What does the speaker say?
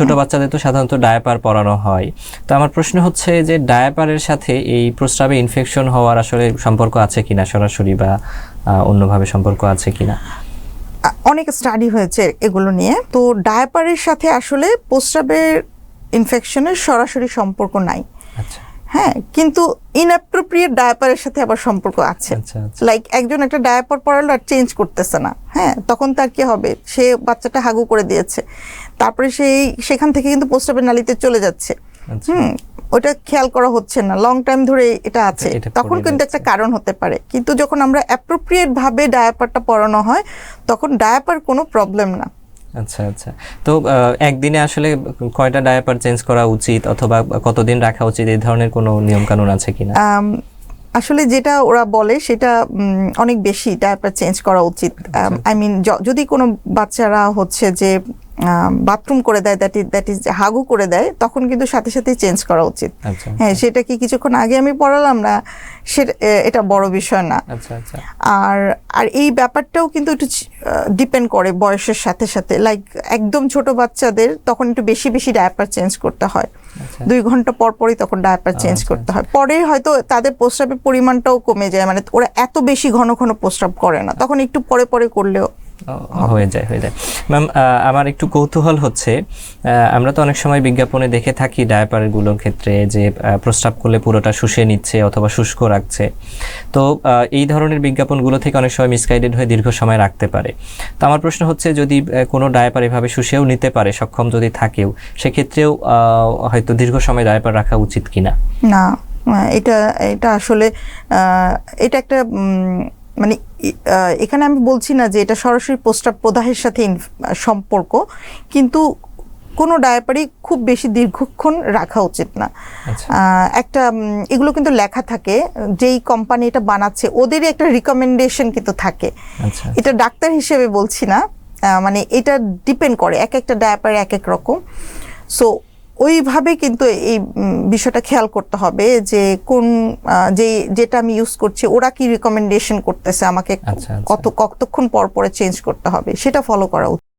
ছোট বাচ্চাদের তো সাধারণত ডায়াপার পরানো হয়। তো আমার প্রশ্ন হচ্ছে যে ডায়াপারের সাথে এই প্রস্রাবে ইনফেকশন হওয়ার আসলে সম্পর্ক আছে কিনা? সরাসরি বা অন্যভাবে সম্পর্ক আছে কিনা? অনেক স্টাডি হয়েছে এগুলো নিয়ে। তো ডায়াপারের সাথে আসলে প্রস্রাবের ইনফেকশনের সরাসরি সম্পর্ক নাই। আচ্ছা। হ্যাঁ কিন্তু ইনঅ্যাপ্রোপ্রিয়েট ডায়াপারের সাথে আবার সম্পর্ক আছে। আচ্ছা আচ্ছা। লাইক একজন একটা ডায়াপার পরালো আর চেঞ্জ করতেছে না। হ্যাঁ তখন তার কি হবে? সে বাচ্চাটা হাগু করে দিয়েছে। তারপরে সেই সেখান থেকে কিন্তু প্রস্রাবের নালিতে চলে যাচ্ছে। আচ্ছা। হুম ওটা খেয়াল করা হচ্ছে না। লং টাইম ধরে এটা আছে। তখন কিন্তু একটা কারণ হতে পারে। কিন্তু যখন আমরা অ্যাপ্রোপ্রিয়েট ভাবে ডায়াপারটা পরানো হয় তখন ডায়াপার কোনো প্রবলেম না। আচ্ছা আচ্ছা। তো একদিনে আসলে কয়টা ডায়াপার চেঞ্জ করা উচিত অথবা কতদিন রাখা উচিত? এই ধরনের কোনো নিয়ম কানুন আছে কিনা? আসলে যেটা ওরা বলে সেটা অনেক বেশি ডায়াপার চেঞ্জ করা উচিত। আই মিন যদি কোনো বাচ্চারা হচ্ছে যে বাথরুম করে দেয় দ্যাট ইজ দ্যাট ইজ হাগু করে দেয় তখন কিন্তু সাথে সাথে চেঞ্জ করা উচিত। আচ্ছা হ্যাঁ সেটা কি কিছুক্ষণ আগে আমি পড়ালাম না? এ- এটা বড় বিষয় না। আচ্ছা আচ্ছা। আর আর এই ব্যাপারটাও কিন্তু একটু ডিপেন্ড করে বয়সের সাথে সাথে। লাইক একদম ছোট বাচ্চাদের তখন একটু বেশি বেশি ডায়াপার চেঞ্জ করতে হয়। আচ্ছা। দুই ঘণ্টা পর পরই তখন ডায়াপার চেঞ্জ আচ্ছা, করতে হয়। পরে হয়তো তাদের প্রস্রাবের পরিমাণটাও কমে যায়। মানে ওরা এত বেশি ঘন ঘন প্রস্রাব করে না। তখন একটু পরে পরে করলেও হয়ে যায় হয়ে যায়। ম্যাম আমার একটু কৌতূহল হচ্ছে আমরা তো অনেক সময় বিজ্ঞাপনে দেখে থাকি ডায়াপারগুলোর ক্ষেত্রে যে প্রস্রাব করলে পুরোটা শুষে নিচ্ছে অথবা শুষ্ক রাখছে। তো এই ধরনের বিজ্ঞাপনগুলো থেকে অনেক সময় মিসগাইডেড হয়ে দীর্ঘ সময় রাখতে পারে। তো আমার প্রশ্ন হচ্ছে, যদি কোনো ডায়াপার এভাবে শুষেও নিতে পারে, সক্ষম যদি থাকেও, সেক্ষেত্রেও হয়তো দীর্ঘ সময় ডায়াপার রাখা উচিত কিনা? না এটা এটা আসলে এটা একটা মানে এখানে আমি বলছি না যে এটা সরাসরি প্রস্রাব প্রদাহের সাথে সম্পর্ক কিন্তু কোনো ডায়াপারই খুব বেশি দীর্ঘক্ষণ রাখা উচিত না। আচ্ছা। একটা এগুলো কিন্তু লেখা থাকে যেই কোম্পানি এটা বানাচ্ছে ওদেরই একটা রিকমেন্ডেশন কিন্তু থাকে। আচ্ছা। এটা ডাক্তার হিসেবে বলছি না মানে এটা ডিপেন্ড করে এক একটা ডায়াপার এক এক রকম। সো ওইভাবে কিন্তু এই বিষয়টা খেয়াল করতে হবে যে কোন যে যেটা আমি ইউজ করছি ওরা কি রিকমেন্ডেশন করতেছে আমাকে আচ্ছা, আচ্ছা। কত কতক্ষণ পর পরে চেঞ্জ করতে হবে সেটা ফলো করা উচিত